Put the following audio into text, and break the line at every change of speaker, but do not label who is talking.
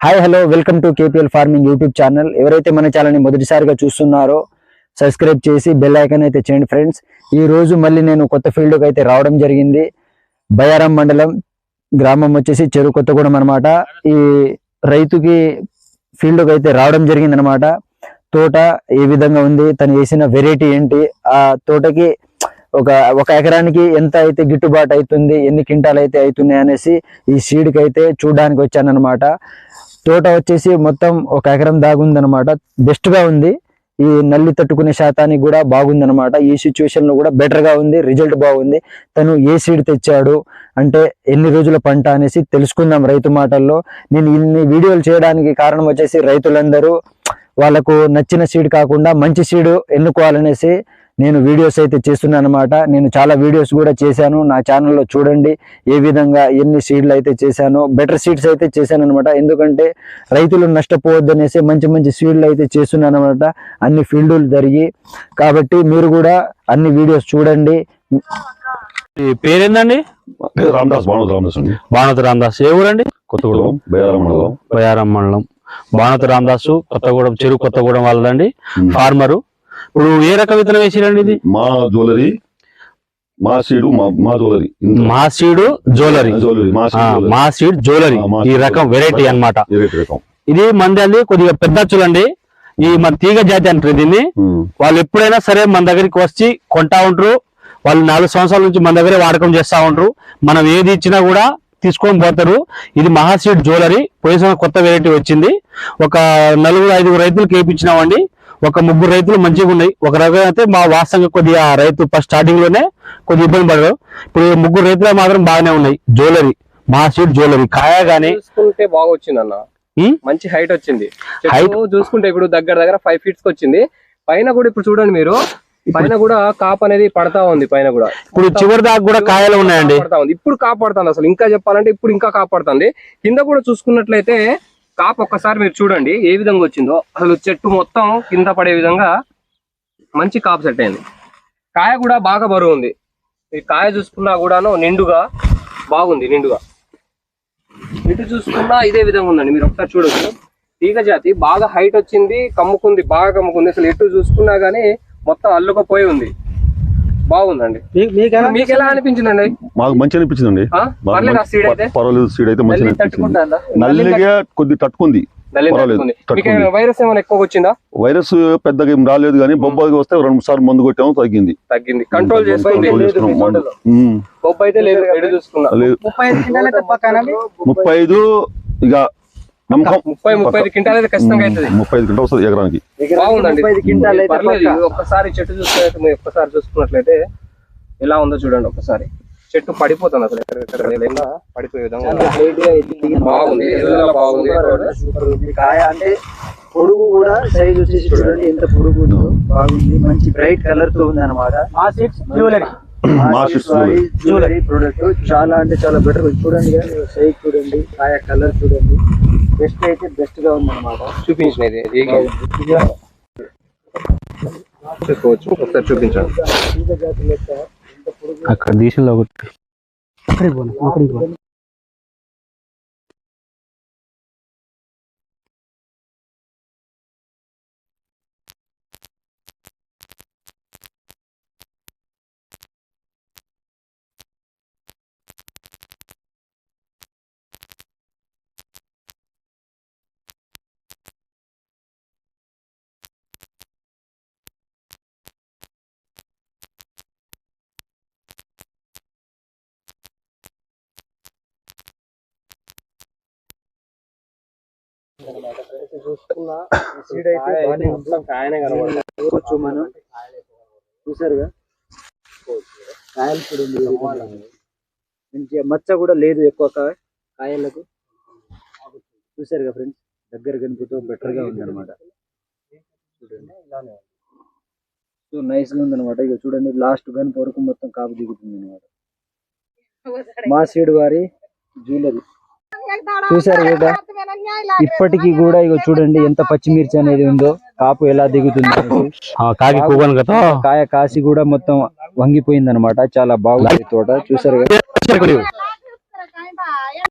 Hi hello welcome to KPL farming YouTube channel ఎవరైతే మన ఛానల్ని మొదటిసారిగా చూస్తున్నారో సబ్స్క్రైబ్ చేసి బెల్ ఐకాన్ అయితే చేయండి ఫ్రెండ్స్ ఈ రోజు మళ్ళీ నేను కొత్త ఫీల్డ్కి అయితే రావడం జరిగింది. బయారం మండలం గ్రామం వచ్చేసి చెరు కొత్తగూడెం అనమాట ఈ రైతుకి ఫీల్డ్కి అయితే రావడం జరిగింది అనమాట తోట ఏ విధంగా ఉంది తను వేసిన వెరైటీ ఏంటి ఆ తోటకి ఒక ఒక ఎకరానికి ఎంత అయితే గిట్టుబాటు అవుతుంది ఎన్ని క్వింటాలు అయితే అవుతున్నాయి అనేసి ఈ సీడ్కి అయితే చూడడానికి వచ్చాను తోట వచ్చేసి మొత్తం ఒక ఎకరం దాగుందనమాట బెస్ట్గా ఉంది. ఈ నల్లి తట్టుకునే శాతానికి కూడా బాగుందనమాట ఈ సిచ్యువేషన్లో కూడా బెటర్గా ఉంది రిజల్ట్ బాగుంది. తను ఏ సీడ్ తెచ్చాడు అంటే ఎన్ని రోజుల పంట అనేసి తెలుసుకుందాం రైతు మాటల్లో. నేను ఇన్ని వీడియోలు చేయడానికి కారణం వచ్చేసి రైతులందరూ వాళ్ళకు నచ్చిన సీడ్ కాకుండా మంచి సీడ్ ఎన్నుకోవాలనేసి నేను వీడియోస్ అయితే చేస్తున్నాను అనమాట నేను చాలా వీడియోస్ కూడా చేశాను. నా ఛానల్లో చూడండి ఏ విధంగా ఎన్ని సీడ్లు అయితే చేశానో. బెటర్ సీడ్స్ అయితే చేశాను అనమాట ఎందుకంటే రైతులు నష్టపోవద్దనేసి మంచి మంచి సీడ్లు అయితే చేస్తున్నాను అనమాట అన్ని ఫీల్డ్లు జరిగి. కాబట్టి మీరు కూడా అన్ని వీడియోస్ చూడండి.
పేరేందండి?
పేరు రామదాస్ భానుత రామదాస్ అండి.
బాణత రామదాస్. ఏ ఊరండి?
కొత్తగూడెం బేయారం మండలం.
బయారం మండలం. బాణత రామదాసు కొత్తగూడెం చెరువు కొత్తగూడెం వాళ్ళదండి. ఫార్మరు ఇప్పుడు ఏ రకం విత్తనం వేసిరండి ఇది?
మా జ్యువెలరీ మా సీడు మా మా జ్యువెలరీ.
మా సీడు జ్యువెలరీ.
Seed jewellery.
ఈ రకం. వెరైటీ
రకం.
ఇది మంది అది కొద్దిగా పెద్ద అచ్చులండి. ఈ మన తీగ జాతి అంటారు దీన్ని. వాళ్ళు ఎప్పుడైనా సరే మన దగ్గరికి వచ్చి కొంటా ఉంటారు వాళ్ళు నాలుగు సంవత్సరాల నుంచి మన దగ్గరే వాడకం చేస్తా ఉంటారు మనం ఏది ఇచ్చినా కూడా తీసుకొని పోతారు. ఇది మహాసీడ్ జ్యువెలరీ. పోయిన కొత్త వెరైటీ వచ్చింది. ఒక నలుగురు ఐదుగురు రైతులకు వేయించినామండి. ఒక ముగ్గురు రైతులు మంచిగా ఉన్నాయి. ఒక రకం అయితే మా వాస్తవంగా కొద్దిగా రైతు ఫస్ట్ స్టార్టింగ్లోనే కొద్దిగా ఇబ్బంది పడరు ఇప్పుడు ముగ్గురు రైతులు మాత్రం బాగానే ఉన్నాయి. జ్యువెలరీ మహాసీడ్ జ్యువెలరీ కాయ గానీ
చూసుకుంటే బాగా వచ్చింది అన్న? మంచి హైట్ వచ్చింది? చెట్టు చూసుకుంటే ఇప్పుడు దగ్గర దగ్గర ఫైవ్ ఫీట్స్ వచ్చింది. పైన కూడా ఇప్పుడు చూడండి మీరు. పైన కూడా కాప్ అనేది పడతా ఉంది పైన కూడా.
ఇప్పుడు చివరి దాకా కూడా కాయలు ఉన్నాయండి.
ఇప్పుడు కాపాడుతుంది అసలు. ఇంకా చెప్పాలంటే ఇప్పుడు ఇంకా కాపాడుతుంది. కింద కూడా చూసుకున్నట్లయితే కాపు ఒక్కసారి మీరు చూడండి ఏ విధంగా వచ్చిందో. అసలు చెట్టు మొత్తం కింద పడే విధంగా మంచి కాపు సెట్ అయింది. కాయ కూడా బాగా బరువు ఉంది. ఈ కాయ చూసుకున్నా కూడాను నిండుగా బాగుంది నిండుగా. ఇటు చూసుకున్నా ఇదే విధంగా ఉందండి. మీరు ఒకసారి చూడొచ్చు. తీగ జాతి బాగా హైట్ వచ్చింది కమ్ముకుంది బాగా కమ్ముకుంది. అసలు ఎటు చూసుకున్నా కానీ మొత్తం అల్లుకపోయి ఉంది. బాగుందండి. మీకు ఎలా అనిపించిందండి?
మాకు మంచి అనిపించిందండి పర్వాలేదు సీడ్ అయితే మంచి నల్లిగా కొద్ది తట్టుకుంది.
వైరస్ ఏమైనా ఎక్కువ వచ్చిందా?
వైరస్ పెద్దగా ఏం రాలేదు కానీ బొబ్బకి వస్తే రెండు సార్లు మందు కొట్టాము తగ్గింది.
తగ్గింది. కంట్రోల్
చేసుకున్నాం. ముప్పై ఐదు ఇక నమ్మకం
ముప్పై ముప్పై ఐదు క్వింటాల్ అయితే ఖచ్చితంగా అవుతుంది.
ముప్పై ఐదు వస్తుంది ఎకరానికి.
బాగుందండి. పర్లేదు ఒక్కసారి చెట్టు చూసుకున్నట్టు మీరు ఒక్కసారి చూసుకున్నట్లయితే ఎలా ఉందో చూడండి ఒక్కసారి. చెట్టు పడిపోతుంది అసలు పడిపోయే విధంగా. బాగుంది బాగుంది.
సూపర్ ఉంది. కాయ అంటే పొడుగు కూడా సైజ్ వచ్చేసి చూడండి ఎంత పొడుగు ఉందో. బాగుంది. మంచి బ్రైట్ కలర్తో ఉంది అనమాట
seeds jewelry.
జ్యువెలరీ ప్రొడక్ట్ చాలా అంటే చాలా బెటర్ చూడండి సైజ్ చూడండి కాయ కలర్ చూడండి. బెస్ట్ అయితే బెస్ట్గా ఉంది అనమాట
చూపించిన ఇది ఇది చూసుకోవచ్చు. ఒకసారి చూపించండి.
అక్కడ దీశలో ఒకటి
చూసుకున్నా
సీడ్ అయితే చూడొచ్చు మనం. చూసారుగా? కాయలు. మంచిగా మచ్చ కూడా లేదు ఎక్కువ కాయలకు. చూసారుగా ఫ్రెండ్స్? దగ్గర గా ఉంది అనమాట సో నైస్గా ఉంది అనమాట ఇక చూడండి లాస్ట్ గన్ వరకు మొత్తం కాపు దిగుతుంది అనమాట మా సీడ్ వారి జ్యువెలరీ చూసారు కదా? ఇప్పటికీ కూడా ఇక చూడండి ఎంత పచ్చిమిర్చి అనేది ఉందో కాపు ఎలా దిగుతుంది.
కాకి కదా?
కాయ కాసి కూడా మొత్తం వంగిపోయింది అనమాట చాలా బాగుంది తోట. చూసారు కదా?